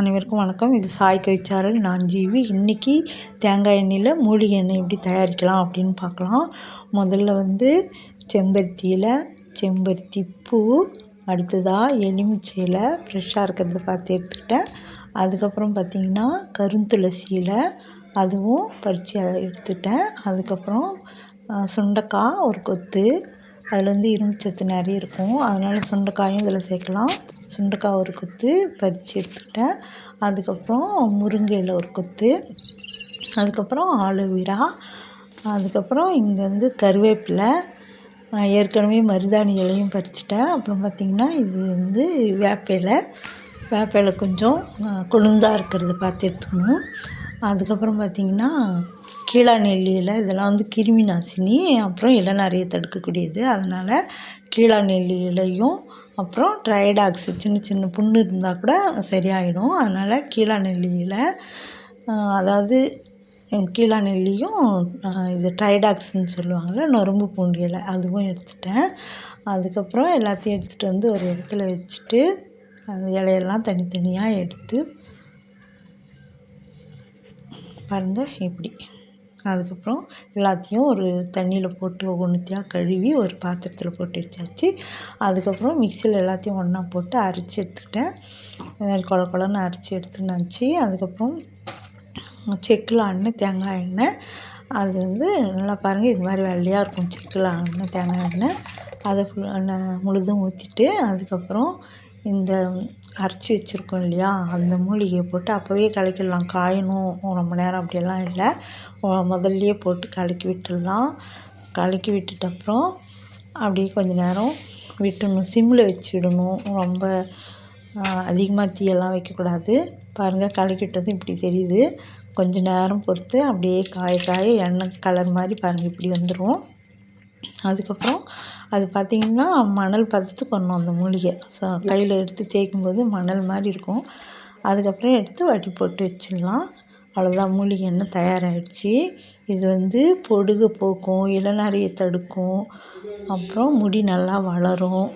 அனைவருக்கும் வணக்கம். இது சாய் கவிச்சாரல் நான் ஜீவி. இன்றைக்கி தேங்காய் எண்ணெயில் மூலிகை எண்ணெய் எப்படி தயாரிக்கலாம் அப்படின்னு பார்க்கலாம். முதல்ல வந்து செம்பருத்தியில் செம்பருத்தி பூ அடுத்ததாக எலுமிச்சையில் ஃப்ரெஷ்ஷாக இருக்கிறத பார்த்து எடுத்துக்கிட்டேன். அதுக்கப்புறம் பார்த்திங்கன்னா கருந்துளசியில் அதுவும் பறித்து எடுத்துட்டேன். அதுக்கப்புறம் சுண்டைக்காய் ஒரு கொத்து அதில் வந்து இரும்பு சத்து நிறைய இருக்கும். அதனால் சுண்டைக்காயும் இதில் சேர்க்கலாம். சுண்டைக்காய் ஒரு கொத்து பறித்து எடுத்துக்கிட்டேன். அதுக்கப்புறம் முருங்கை இலை ஒரு கொத்து. அதுக்கப்புறம் ஆலோவேரா அதுக்கப்புறம் இங்கே வந்து கருவேப்பிலை. ஏற்கனவே மருதாணி இலையும் பறிச்சிட்டேன். அப்புறம் பார்த்திங்கன்னா இது வந்து வேப்ப வேப்பிலை கொஞ்சம் கொழுந்தாக இருக்கிறத பார்த்து எடுத்துக்கணும். அதுக்கப்புறம் பார்த்திங்கன்னா கீழா இலை இதெல்லாம் வந்து கிருமி நாசினி அப்புறம் இளநரையை தடுக்கக்கூடியது. அதனால் கீழா இலையும் அப்புறம் ட்ரைடாக்ஸ் சின்ன சின்ன புண்ணு இருந்தால் கூட சரியாயிடும். அதனால் கீழா நெல்லியில் அதாவது கீழா நெல்லியும் இது ட்ரைடாக்ஸ்ன்னு சொல்லுவாங்கள்ல நொறும்பு பூண்டு இலை அதுவும் எடுத்துட்டேன். அதுக்கப்புறம் எல்லாத்தையும் எடுத்துகிட்டு வந்து ஒரு இடத்துல வச்சுட்டு அந்த இலையெல்லாம் தனித்தனியாக எடுத்து பாருங்கள் இப்படி. அதுக்கப்புறம் எல்லாத்தையும் ஒரு தண்ணியில் போட்டு ஒவ்வொன்றுத்தையாக கழுவி ஒரு பாத்திரத்தில் போட்டு வச்சாச்சு. அதுக்கப்புறம் மிக்சியில் எல்லாத்தையும் ஒன்றா போட்டு அரைச்சி எடுத்துக்கிட்டேன். இதுமாதிரி கொல கொலன்னு அரைச்சி எடுத்துனாச்சு. அதுக்கப்புறம் செக்கில் ஆடின தேங்காய் எண்ணெய். அது வந்து நல்லா பாருங்கள் இது மாதிரி வெள்ளையாக இருக்கும். செக்கில் ஆடின தேங்காய் எண்ணெய். அதை ஃபுல் முழுதும் ஊற்றிட்டு அதுக்கப்புறம் இந்த அரைச்சி வச்சுருக்கோம் இல்லையா அந்த மூலிகையை போட்டு அப்போவே கலக்கிடலாம். காயணும் ரொம்ப நேரம் அப்படியெல்லாம் இல்லை. முதல்லையே போட்டு கலக்கி விட்டுடலாம். கலக்கி விட்டுட்ட அப்புறம் அப்படியே கொஞ்சம் நேரம் விட்டுடணும். சிம்மில் வச்சிடணும் ரொம்ப அதிகமாக தீயெல்லாம் வைக்கக்கூடாது. பாருங்கள் கலக்கிட்டதும் இப்படி தெரியுது. கொஞ்சம் நேரம் பொறுத்து அப்படியே காய காய எண்ணெய் கலர் மாதிரி பாருங்கள் இப்படி வந்துடும் அதுக்கப்புறம் அது பார்த்திங்கன்னா மணல் பதத்துக்கு வரணும் அந்த மூலிகை. ஸோ கையில் எடுத்து தேய்க்கும்போது மணல் மாதிரி இருக்கும். அதுக்கப்புறம் எடுத்து வடி போட்டு வச்சிடலாம். அவ்வளோதான் மூலிகை எண்ணெய் தயாராகிடுச்சு இது வந்து பொடுகு போக்கும் இளநரையை தடுக்கும். அப்புறம் முடி நல்லா வளரும்.